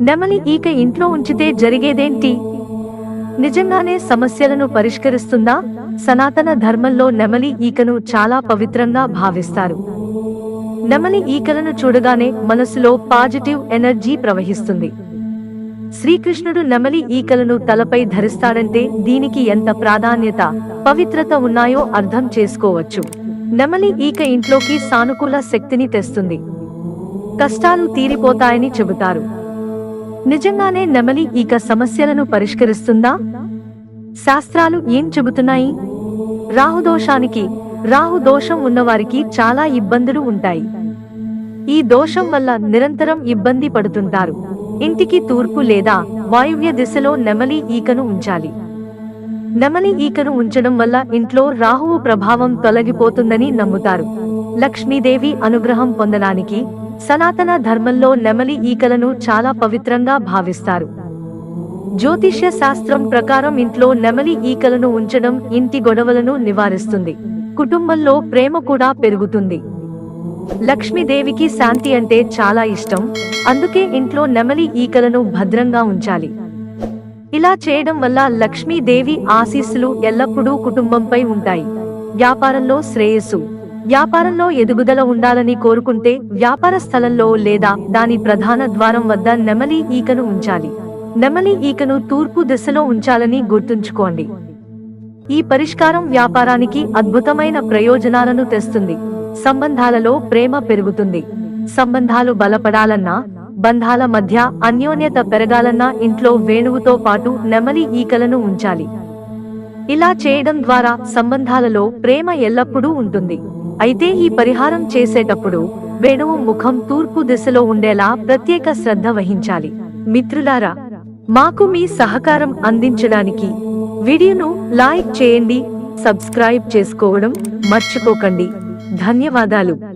నెమలి ఈక ఇంట్లో ఉంచితే జరిగేదేంటి? నిజంగానే సమస్యలను పరిష్కరిస్తుందా? సనాతన ధర్మంలో నెమలి ఈకను చాలా పవిత్రంగా భావిస్తారు. నెమలి ఈకలను చూడగానే మనసులో పాజిటివ్ ఎనర్జీ ప్రవహిస్తుంది. శ్రీకృష్ణుడు నెమలి ఈకలను తలపై ధరిస్తాడంటే దీనికి ఎంత ప్రాధాన్యత పవిత్రత ఉన్నాయో అర్థం చేసుకోవచ్చు. నెమలి ఈక ఇంట్లోకి సానుకూల శక్తిని తెస్తుంది. కష్టాలు తీరిపోతాయని చెబుతారు. నిజంగానే నెమలి ఈక సమస్యలను పరిష్కరిస్తుందా? శాస్త్రాలు ఏం చెబుతున్నాయి? రాహుదోషానికి రాహు దోషం ఉన్నవారికి చాలా ఇబ్బందులు ఉంటాయి. ఈ దోషం వల్ల నిరంతరం ఇబ్బంది పడుతుంటారు. ఇంటికి తూర్పు లేదా వాయువ్య దిశలో నెమలి ఈకను ఉంచాలి. నెమలి ఈకను ఉంచడం వల్ల ఇంట్లో రాహువు ప్రభావం తొలగిపోతుందని నమ్ముతారు. లక్ష్మీదేవి అనుగ్రహం పొందడానికి సనాతన ధర్మంలో నెమలి ఈకలను చాలా పవిత్రంగా భావిస్తారు. జ్యోతిష్య శాస్త్రం ప్రకారం ఇంట్లో నెమలి ఈకలను ఉంచడం ఇంటి గొడవలను నివారిస్తుంది. కుటుంబంలో ప్రేమ కూడా పెరుగుతుంది. లక్ష్మీదేవికి శాంతి అంటే చాలా ఇష్టం. అందుకే ఇంట్లో నెమలి ఈకలను భద్రంగా ఉంచాలి. ఇలా చేయడం వల్ల లక్ష్మీదేవి ఆశీస్సులు ఎల్లప్పుడూ కుటుంబంపై ఉంటాయి. వ్యాపారంలో శ్రేయస్సు. వ్యాపారంలో ఎదుగుదల ఉండాలని కోరుకుంటే వ్యాపార స్థలంలో లేదా దాని ప్రధాన ద్వారం వద్ద నెమలి ఈకను ఉంచాలి. నెమలి ఈకను తూర్పు దిశలో ఉంచాలని గుర్తుంచుకోండి. ఈ పరిష్కారం వ్యాపారానికి అద్భుతమైన ప్రయోజనాలను తెస్తుంది. సంబంధాలలో ప్రేమ పెరుగుతుంది. సంబంధాలు బలపడాలన్నా బంధాల మధ్య అన్యోన్యత పెరగాలన్నా ఇంట్లో వేణువుతో పాటు నెమలి ఈకలను ఉంచాలి. ఇలా చేయడం ద్వారా సంబంధాలలో ప్రేమ ఎల్లప్పుడూ ఉంటుంది. అయితే ఈ పరిహారం చేసేటప్పుడు వేణువు ముఖం తూర్పు దిశలో ఉండేలా ప్రత్యేక శ్రద్ధ వహించాలి. మిత్రులారా మాకు మీ సహకారం అందించడానికి వీడియోను లైక్ చేయండి సబ్స్క్రైబ్ చేసుకోవడం మర్చిపోకండి. ధన్యవాదాలు.